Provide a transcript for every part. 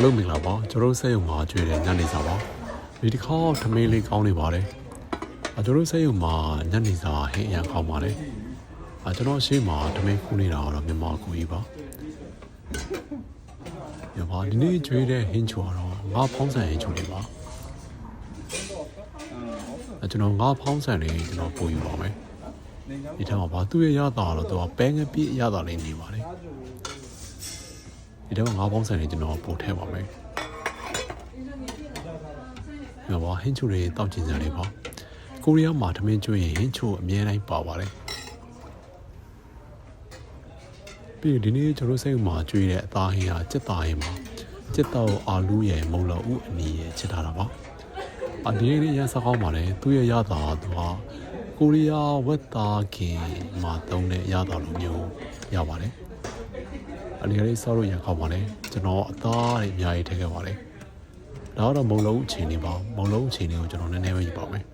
အားလုံးမင်္ဂလာပါကျွန်တော်တို့ဆက်ရုံမှာကျွေးတဲ့ညနေစာပါဒီတစ်ခါထမင်းလေးကောင်းနေပါတယ်အကျွန်တော်တို့ဆက်ရုံမှာညနေစာဟင်းအရန်ကောင်းပါတယ်အကျွန်တော်အရှိမထမင်းခူးနေတာကတော့မြန်မာကူကြီးပါမြန်မာဒီနေ့ကျွေးတဲ့ဟင်းချူကတော့ငါဖောင်းဆန်ဟင်းချူလေးပါအကျွန်တော်ငါဖောင်းဆန်လေးကျွန်တော်ပို့ယူပါမယ်ဒီထက်မှာပါသူ့ရဲ့ရတာတော့သူကပဲငပြည့်ရတာလေးနေပါတယ် ဒီတော့ငါးပေါင်းဆိုင်နေကျွန်တော်ပို့ထည့်ပါမယ်။ဒီမှာဟင်းချိုတွေတောက်ကျင်စရာလေးပါ။ကိုရီးယားမှာထမင်းကျွေးရင်ဟင်းချိုအများတိုင်းပါပါတယ်။ပြီးရင်ဒီနေ့ကျွန်တော်စိတ်မှာကျွေးတဲ့အသားဟင်းဟာစက်သားဟင်းပါ။စက်တော့အာလူးရဲ့မုံလော်ဥအနီရဲ့ချစ်ထားတာပါ။အဒီနေ့ရန်စကောင်းပါလေသူ့ရဲ့ရတာသူကကိုရီးယားဝက်သားခင်မှာတုံးတဲ့ရတာလိုမျိုးရပါတယ်။ အလီလေးစောက်လို့ရကောက်ပါလေကျွန်တော်အသားတွေအများကြီးထည့်ခဲ့ပါလေဒါကတော့မုံလုံးအချိန်လေးပါမုံလုံးအချိန်လေးကိုကျွန်တော်နည်းနည်းပဲယူပါမယ်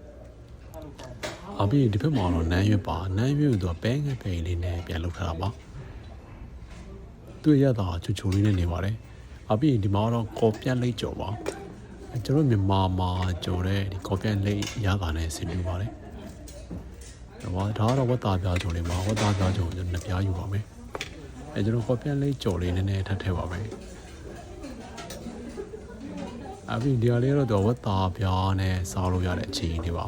အပြီးဒီဘက်မှာတော့နန်းရွက်ပါနန်းရွက်ကိုသူကပဲငယ်ပဲလေးနဲ့ပြန်လုပ်ထားတာပါသူ့ရတာချူချူလေးနဲ့နေပါတယ်အပြီးဒီမှာတော့ကော်ပြက်လိတ်ကြော်ပါကျွန်တော်မြန်မာမှာကြော်တဲ့ဒီကော်ပြက်လိတ်ရတာနဲ့ဆင်ပြပါတယ်ဒါကတော့ဝတ်သားပြားကြော်လေးပါဝတ်သားပြားကြော်ကိုနှစ်ပြားယူပါမယ် အဲကျွန်တော်ကော်ပြန်လေးကြော်လေးနည်းနည်းထပ်ထည့်ပါမယ်အပြီးဒီဟာလေးတော့တော့ဝတ်သားပြားနဲ့စားလို့ရတဲ့အခြေအနေပါ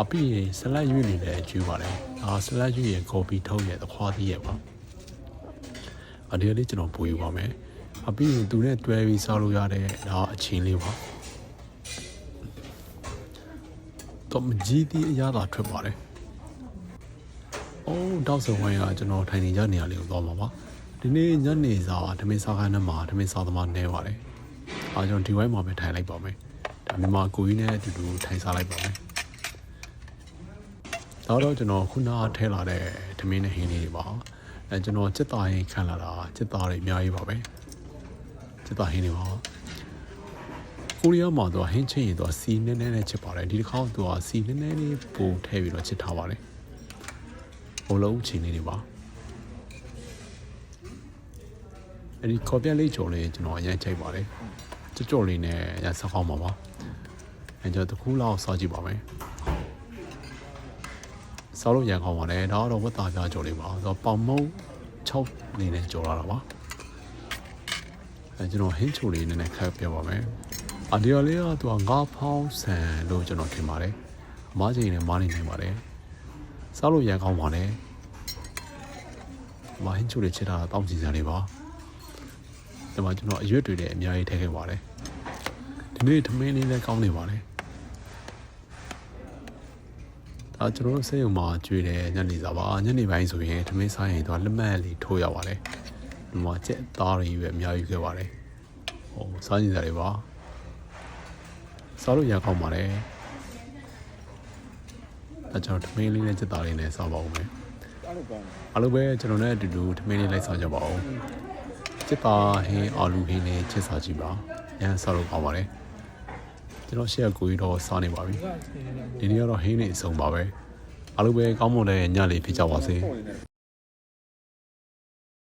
အပြီးဆလတ်ရွေးနေတဲ့အကျူးပါတယ်အာဆလတ်ရွေးရဲ့ကော်ပီထုတ်ရဲ့သခွားသီးရဲ့ပါအဒီလေးကျွန်တော်ပူယူပါမယ်အပြီးသူနဲ့တွဲပြီးစားလို့ရတဲ့ဒါအခြေအနေပါတော့မကြီးသီးအရသာထွက်ပါတယ်။ အိုးတောက်ဆုံဝိုင်းကကျွန်တော်ထိုင်နေကြနေရလေးကိုသွားမှာပါ။ဒီနေ့ညနေစာဓမင်းစားခိုင်းနဲ့မှာဓမင်းစားသမားနဲပါတယ်။အားကြောင့်ဒီဝိုင်းမှာပဲထိုင်လိုက်ပါမယ်။ဒါမြန်မာကိုကြီးနဲ့အတူတူထိုင်စားလိုက်ပါမယ်။ဒါတော့ကျွန်တော်ခုနကထဲလာတဲ့ဓမင်းနဲ့ဟင်းလေးတွေပါ။အဲကျွန်တော်စစ်သားရင်ခံလာတာစစ်သားတွေအများကြီးပါပဲ။စစ်သားဟင်းတွေပါ။ကိုရီးယားမှာတော့ဟင်းချင်းရင်တော့စီနည်းနည်းနဲ့ချစ်ပါတယ်ဒီတစ်ခါတော့စီနည်းနည်းလေးပိုထည့်ပြီးတော့ချစ်ထားပါတယ် ဘလုံးချိန်လေးတွေပါအဲ့ဒီကော်ပြက်လေးကြော်လေးကျွန်တော်အရင်ချိုက်ပါတယ်ကြကြော်လေးနဲ့ရဆက်ကောင်းပါပါအဲ့ကျွန်တော်တစ်ခုလောက်စားကြည့်ပါမယ်စားလို့ရန်ကောင်းပါတယ်ဒါကတော့ဝတ်သားပြားကြော်လေးပါဆိုတော့ပေါင်မုံ6နေနဲ့ကြော်လာတာပါအဲ့ကျွန်တော်ဟင်းချိုလေးနည်းနည်းခက်ပြပါမယ်အဒီရလေးကသူကငါးဖောင်းဆန်လို့ကျွန်တော်ထင်ပါတယ်အမားကြီးနဲ့မားနေနေပါတယ် စားလို့ရန်ကောင်းပါနဲ့။မဟင်းချိုတွေချစ်တာတောင်းစီစံလေးပါ။ဒီမှာကျွန်တော်အရွက်တွေလည်းအများကြီးထည့်ခဲ့ပါတယ်။ဒီနေ့ထမင်းလေးလည်းကောင်းနေပါတယ်။ဒါကျွန်တော်တို့စိတ်ုံမှာကျွေးတယ်ညနေစာပါညနေပိုင်းဆိုရင်ထမင်းစားရင်တော့လက်မှတ်လေးထိုးရပါတယ်။ဒီမှာကြက်သားတွေပဲအများကြီးခဲ့ပါတယ်။ဟိုစားကြည့်ကြတယ်ပါ။စားလို့ရန်ကောင်းပါတယ်။ အဲကျွန်တော်ထမင်းလေးနဲ့စက်သားလေးနဲ့စားပါဦးမယ်အားလုံးပဲကျွန်တော်နဲ့အတူတူထမင်းလေးလိုက်စားကြပါဦးစက်သားဟင်းအာလူဟင်းလေးချက်စားကြည့်ပါရမ်းစားလို့ကောင်းပါတယ်ကျွန်တော်ရှေ့ကကိုကြီးတော့စားနေပါပြီဒီနေ့ကတော့ဟင်းလေးအစုံပါပဲအားလုံးပဲကောင်းမွန်တဲ့ညလေးဖြစ်ကြပါစေ